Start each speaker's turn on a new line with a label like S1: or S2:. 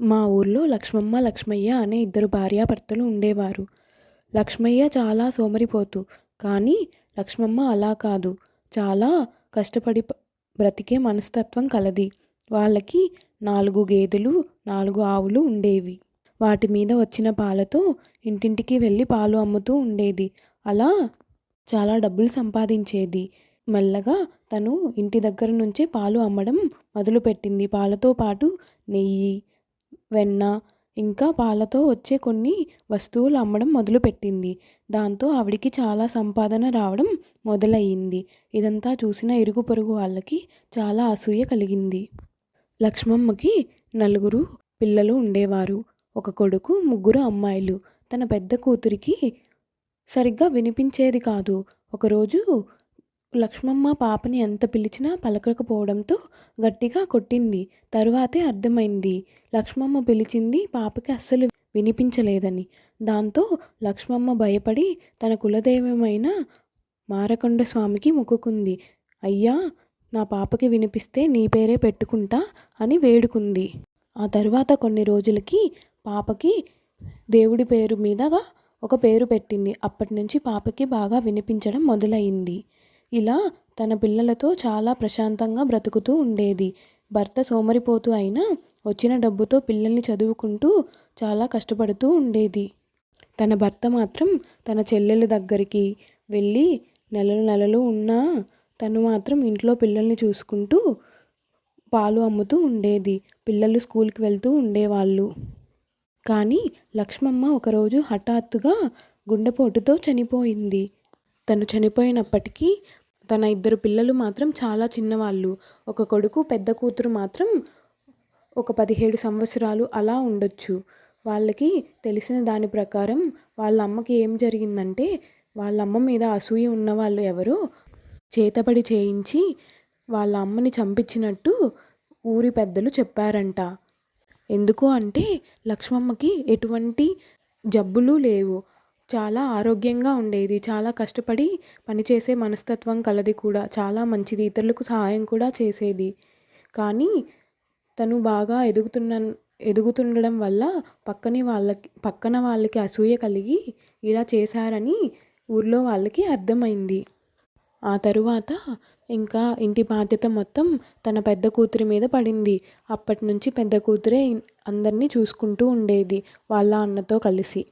S1: మా ఊర్లో లక్ష్మమ్మ లక్ష్మయ్య అనే ఇద్దరు భార్యాభర్తలు ఉండేవారు. లక్ష్మయ్య చాలా సోమరిపోతు కానీ లక్ష్మమ్మ అలా కాదు. చాలా కష్టపడి బ్రతికే మనస్తత్వం కలది. వాళ్ళకి నాలుగు గేదెలు నాలుగు ఆవులు ఉండేవి. వాటి మీద వచ్చిన పాలతో ఇంటింటికి వెళ్ళి పాలు అమ్ముతూ ఉండేది. అలా చాలా డబ్బులు సంపాదించేది. మెల్లగా తను ఇంటి దగ్గర నుంచే పాలు అమ్మడం మొదలుపెట్టింది. పాలతో పాటు నెయ్యి వెన్న ఇంకా పాలతో వచ్చే కొన్ని వస్తువులు అమ్మడం మొదలుపెట్టింది. దాంతో ఆవిడికి చాలా సంపాదన రావడం మొదలయ్యింది. ఇదంతా చూసిన ఇరుగు పొరుగు వాళ్ళకి చాలా అసూయ కలిగింది. లక్ష్మమ్మకి నలుగురు పిల్లలు ఉండేవారు. ఒక కొడుకు ముగ్గురు అమ్మాయిలు. తన పెద్ద కూతురికి సరిగ్గా వినిపించేది కాదు. ఒకరోజు లక్ష్మమ్మ పాపని ఎంత పిలిచినా పలకకపోవడంతో గట్టిగా కొట్టింది. తరువాతే అర్థమైంది. లక్ష్మమ్మ పిలిచింది పాపకి అస్సలు వినిపించలేదని. దాంతో లక్ష్మమ్మ భయపడి తన కులదైవమైన మారకొండ స్వామికి మొక్కుకుంది. అయ్యా నా పాపకి వినిపిస్తే నీ పేరే పెట్టుకుంటా అని వేడుకుంది. ఆ తరువాత కొన్ని రోజులకి పాపకి దేవుడి పేరు మీదగా ఒక పేరు పెట్టింది. అప్పటి నుంచి పాపకి బాగా వినిపించడం మొదలైంది. ఇలా తన పిల్లలతో చాలా ప్రశాంతంగా బ్రతుకుతూ ఉండేది. భర్త సోమరిపోతూ అయినా వచ్చిన డబ్బుతో పిల్లల్ని చదువుకుంటూ చాలా కష్టపడుతూ ఉండేది. తన భర్త మాత్రం తన చెల్లెల దగ్గరికి వెళ్ళి నెలలు నెలలు ఉన్నా తను మాత్రం ఇంట్లో పిల్లల్ని చూసుకుంటూ పాలు అమ్ముతూ ఉండేది. పిల్లలు స్కూల్కి వెళ్తూ ఉండేవాళ్ళు. కానీ లక్ష్మమ్మ ఒకరోజు హఠాత్తుగా గుండెపోటుతో చనిపోయింది. తను చనిపోయినప్పటికీ తన ఇద్దరు పిల్లలు మాత్రం చాలా చిన్నవాళ్ళు. ఒక కొడుకు పెద్ద కూతురు మాత్రం ఒక పదిహేడు సంవత్సరాలు అలా ఉండొచ్చు. వాళ్ళకి తెలిసిన దాని ప్రకారం వాళ్ళ అమ్మకి ఏం జరిగిందంటే వాళ్ళ అమ్మ మీద అసూయ ఉన్న వాళ్ళు ఎవరో చేతబడి చేయించి వాళ్ళ అమ్మని చంపించినట్టు ఊరి పెద్దలు చెప్పారంట. ఎందుకు అంటే లక్ష్మమ్మకి ఎటువంటి జబ్బులు లేవు. చాలా ఆరోగ్యంగా ఉండేది. చాలా కష్టపడి పనిచేసే మనస్తత్వం కలది కూడా. చాలా మంచిది. ఇతరులకు సహాయం కూడా చేసేది. కానీ తను బాగా ఎదుగుతున్న ఎదుగుతుండడం వల్ల పక్కని వాళ్ళకి పక్కన వాళ్ళకి అసూయ కలిగి ఇలా చేశారని ఊర్లో వాళ్ళకి అర్థమైంది. ఆ తరువాత ఇంకా ఇంటి బాధ్యత మొత్తం తన పెద్ద కూతురి మీద పడింది. అప్పటి నుంచి పెద్ద కూతురే అందరినీ చూసుకుంటూ ఉండేది. వాళ్ళ అన్నతో కలిసి.